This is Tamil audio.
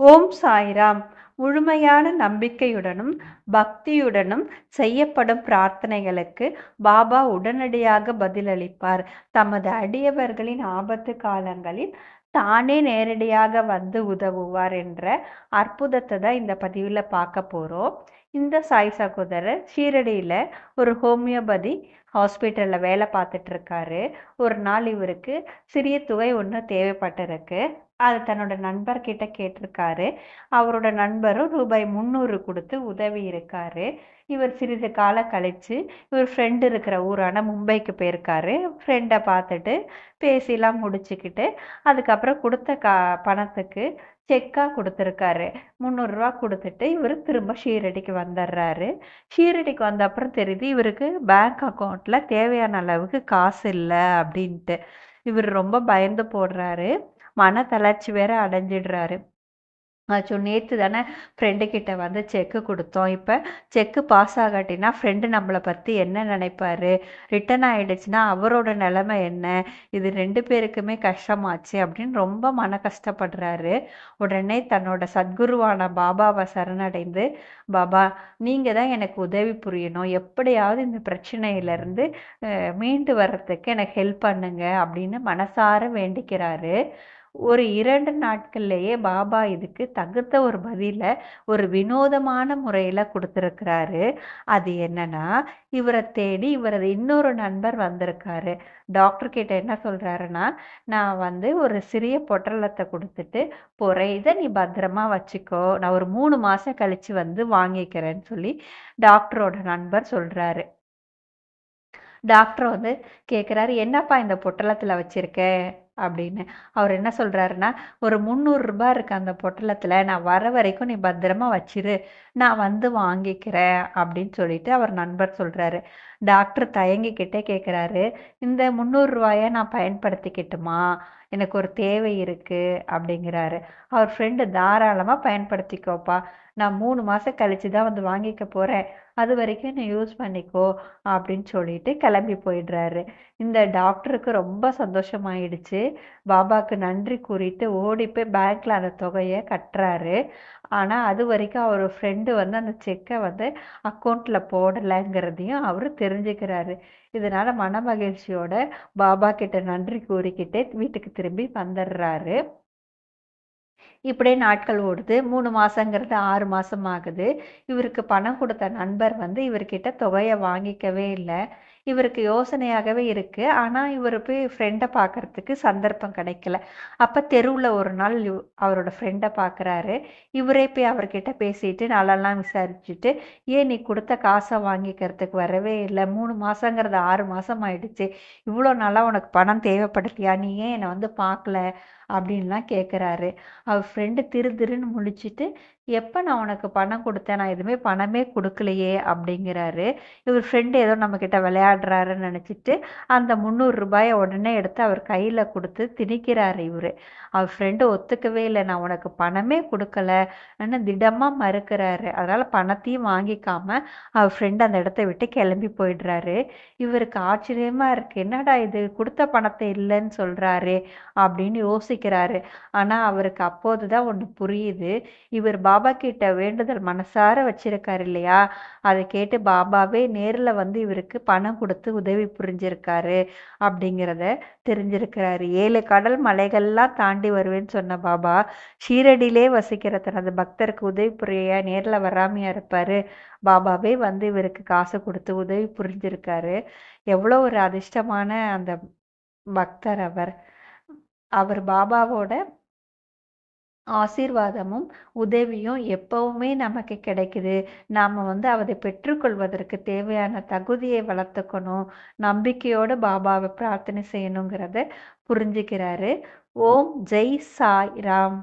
ஓம் சாய்ராம். முழுமையான நம்பிக்கையுடனும் பக்தியுடனும் செய்யப்படும் பிரார்த்தனைகளுக்கு பாபா உடனடியாக பதிலளிப்பார். தமது அடியவர்களின் ஆபத்து காலங்களில் தானே நேரடியாக வந்து உதவுவார் என்ற அற்புதத்தை தான் இந்த பதிவில் பார்க்க போகிறோம் இந்த சாய் சகோதரர் ஷீரடியில் ஒரு ஹோமியோபதி ஹாஸ்பிட்டலில் வேலை பார்த்துட்டு இருக்காரு. ஒரு நாள் இவருக்கு சிறிய தொகை ஒன்று தேவைப்பட்டிருக்கு. அது தன்னோட நண்பர்கிட்ட கேட்டிருக்காரு. அவரோட நண்பரும் ரூபாய் முந்நூறு கொடுத்து உதவி இருக்காரு. இவர் சிறிது காலம் கழித்து இவர் ஃப்ரெண்டு இருக்கிற ஊரான மும்பைக்கு போயிருக்காரு. ஃப்ரெண்டை பார்த்துட்டு பேசிலாம் முடிச்சுக்கிட்டு அதுக்கப்புறம் கொடுத்த கா பணத்துக்கு செக்காக கொடுத்துருக்காரு. முந்நூறுரூவா கொடுத்துட்டு இவர் திரும்ப ஷீரடிக்கு வந்துடுறாரு ஷீரடிக்கு வந்த அப்புறம் தெரியுது இவருக்கு பேங்க் அக்கௌண்ட்டில் தேவையான அளவுக்கு காசு இல்லை அப்படின்ட்டு. இவர் ரொம்ப பயந்து போடுறாரு. மன தளர்ச்சி வேற அடைஞ்சிடுறாரு. அச்சோ நேற்று தானே ஃப்ரெண்டு கிட்ட வந்து செக்கு கொடுத்தோம். இப்போ செக்கு பாஸ் ஆகாட்டினா ஃப்ரெண்டு நம்மளை பற்றி என்ன நினைப்பாரு? ரிட்டன் ஆகிடுச்சுன்னா அவரோட நிலமை என்ன? இது ரெண்டு பேருக்குமே கஷ்டமாச்சு அப்படின்னு ரொம்ப மன கஷ்டப்படுறாரு. உடனே தன்னோட சத்குருவான பாபாவை சரணடைந்து பாபா நீங்கள் தான் எனக்கு உதவி புரியணும். எப்படியாவது இந்த பிரச்சனையிலேருந்து மீண்டு வர்றதுக்கு எனக்கு ஹெல்ப் பண்ணுங்க அப்படின்னு மனசார வேண்டிக்கிறாரு. ஒரு இரண்டு நாட்கள்லேயே பாபா இதுக்கு தகுந்த ஒரு பதிலை ஒரு வினோதமான முறையில் கொடுத்துருக்கிறாரு. அது என்னன்னா இவரை தேடி இவரது இன்னொரு நண்பர் வந்திருக்காரு. டாக்டர் கிட்ட என்ன சொல்கிறாருன்னா நான் வந்து ஒரு சிறிய பொட்டலத்தை கொடுத்துட்டு போகிறேன் இதை நீ பத்திரமா வச்சுக்கோ. நான் ஒரு மூணு மாதம் கழித்து வந்து வாங்கிக்கிறேன்னு சொல்லி டாக்டரோட நண்பர் சொல்கிறாரு டாக்டர் வந்து கேட்குறாரு என்னப்பா இந்த பொட்டலத்தில் வச்சுருக்க? அப்படின்னு. அவர் என்ன சொல்கிறாருன்னா ஒரு முந்நூறுரூபா இருக்கு அந்த பொட்டலத்தில் நான் வர வரைக்கும் நீ பத்திரமா வச்சிரு. நான் வந்து வாங்கிக்கிறேன். அப்படின்னு சொல்லிட்டு அவர் நண்பர் சொல்கிறாரு டாக்டர் தயங்கிக்கிட்டே கேட்குறாரு இந்த முந்நூறுரூவாயை நான் பயன்படுத்திக்கிட்டுமா? எனக்கு ஒரு தேவை இருக்குது அப்படிங்கிறாரு. அவர் ஃப்ரெண்டு தாராளமாக பயன்படுத்திக்கோப்பா. நான் மூணு மாதம் கழித்து தான் வந்து வாங்கிக்க போகிறேன் அது வரைக்கும் நீ யூஸ் பண்ணிக்கோ அப்படின்னு சொல்லிட்டு கிளம்பி போயிடுறாரு. இந்த டாக்டருக்கு ரொம்ப சந்தோஷமாயிடுச்சு. பாபாவுக்கு நன்றி கூறிட்டு ஓடி போய் பேங்க்கில் அந்த தொகையை கட்டுறாரு. ஆனால் அது வரைக்கும் அவர் ஃப்ரெண்டு வந்து அந்த செக்கை வந்து அக்கௌண்ட்டில் போடலைங்கிறதையும் அவர் தெரிஞ்சுக்கிறாரு. இதனால் மன மகிழ்ச்சியோட பாபா கிட்ட நன்றி கூறிக்கிட்டே வீட்டுக்கு திரும்பி வந்துடுறாரு. இப்படியே நாட்கள் ஓடுது. மூணு மாதங்கிறது ஆறு மாதம் ஆகுது. இவருக்கு பணம் கொடுத்த நண்பர் வந்து இவர்கிட்ட தொகையை வாங்கிக்கவே இல்லை. இவருக்கு யோசனையாகவே இருக்குது ஆனால் இவர் போய் ஃப்ரெண்டை பார்க்குறதுக்கு சந்தர்ப்பம் கிடைக்கல. அப்போ தெருவில் ஒரு நாள் அவரோட ஃப்ரெண்டை பார்க்குறாரு இவரே போய் அவர்கிட்ட பேசிட்டு நாளெல்லாம் விசாரிச்சுட்டு ஏன் நீ கொடுத்த காசை வாங்கிக்கிறதுக்கு வரவே இல்லை? மூணு மாதங்கிறது ஆறு மாதம் ஆயிடுச்சு. இவ்வளோ நாளாக உனக்கு பணம் தேவைப்படலையா? நீ ஏன் என்னை வந்து பார்க்கல அப்படின்லாம் கேட்குறாரு அவர் ஃப்ரெண்டு திரு திருன்னு முழிச்சிட்டு எப்போ நான் உனக்கு பணம் கொடுத்தேன்? நான் எதுவுமே பணமே கொடுக்கலையே அப்படிங்கிறாரு. இவர் ஃப்ரெண்டு ஏதோ நம்மக்கிட்ட விளையாடுறாருன்னு நினச்சிட்டு அந்த முந்நூறு ரூபாயை உடனே எடுத்து அவர் கையில் கொடுத்து திணிக்கிறாரு இவர். அவர் ஃப்ரெண்டு ஒத்துக்கவே இல்லை. நான் உனக்கு பணமே கொடுக்கலன்னு திடமாக மறுக்கிறாரு. அதனால் பணத்தையும் வாங்கிக்காம அவர் ஃப்ரெண்டு அந்த இடத்த விட்டு கிளம்பி போயிடுறாரு. இவருக்கு ஆச்சரியமாக இருக்குது என்னடா இது? கொடுத்த பணத்தை இல்லைன்னு சொல்கிறாரு அப்படின்னு யோசிக்கிறாரு. ஆனால் அவருக்கு அப்போது தான் ஒன்று புரியுது. இவர் பா பாபா கிட்ட வேண்டுதல் மனசார வச்சிருக்காரு இல்லையா? அதை கேட்டு பாபாவே நேரில் வந்து இவருக்கு பணம் கொடுத்து உதவி புரிஞ்சிருக்காரு அப்படிங்கிறத தெரிஞ்சிருக்கிறாரு. ஏழு கடல் மலைகள்லாம் தாண்டி வருவேன்னு சொன்ன பாபா ஷீரடியிலே வசிக்கிற தனது பக்தருக்கு உதவி புரிய நேரில் வராமையா இருப்பாரு. பாபாவே வந்து இவருக்கு காசு கொடுத்து உதவி புரிஞ்சிருக்காரு. எவ்வளோ ஒரு அதிர்ஷ்டமான அந்த பக்தர் அவர். அவர் பாபாவோட ஆசீர்வாதமும் உதவியும் எப்பவுமே நமக்கு கிடைக்குது. நாம் வந்து அதை பெற்றுக்கொள்வதற்கு தேவையான தகுதியை வளர்த்துக்கணும். நம்பிக்கையோடு பாபாவை பிரார்த்தனை செய்யணுங்கிறத புரிஞ்சுக்கிறாரு. ஓம் ஜெய் சாய் ராம்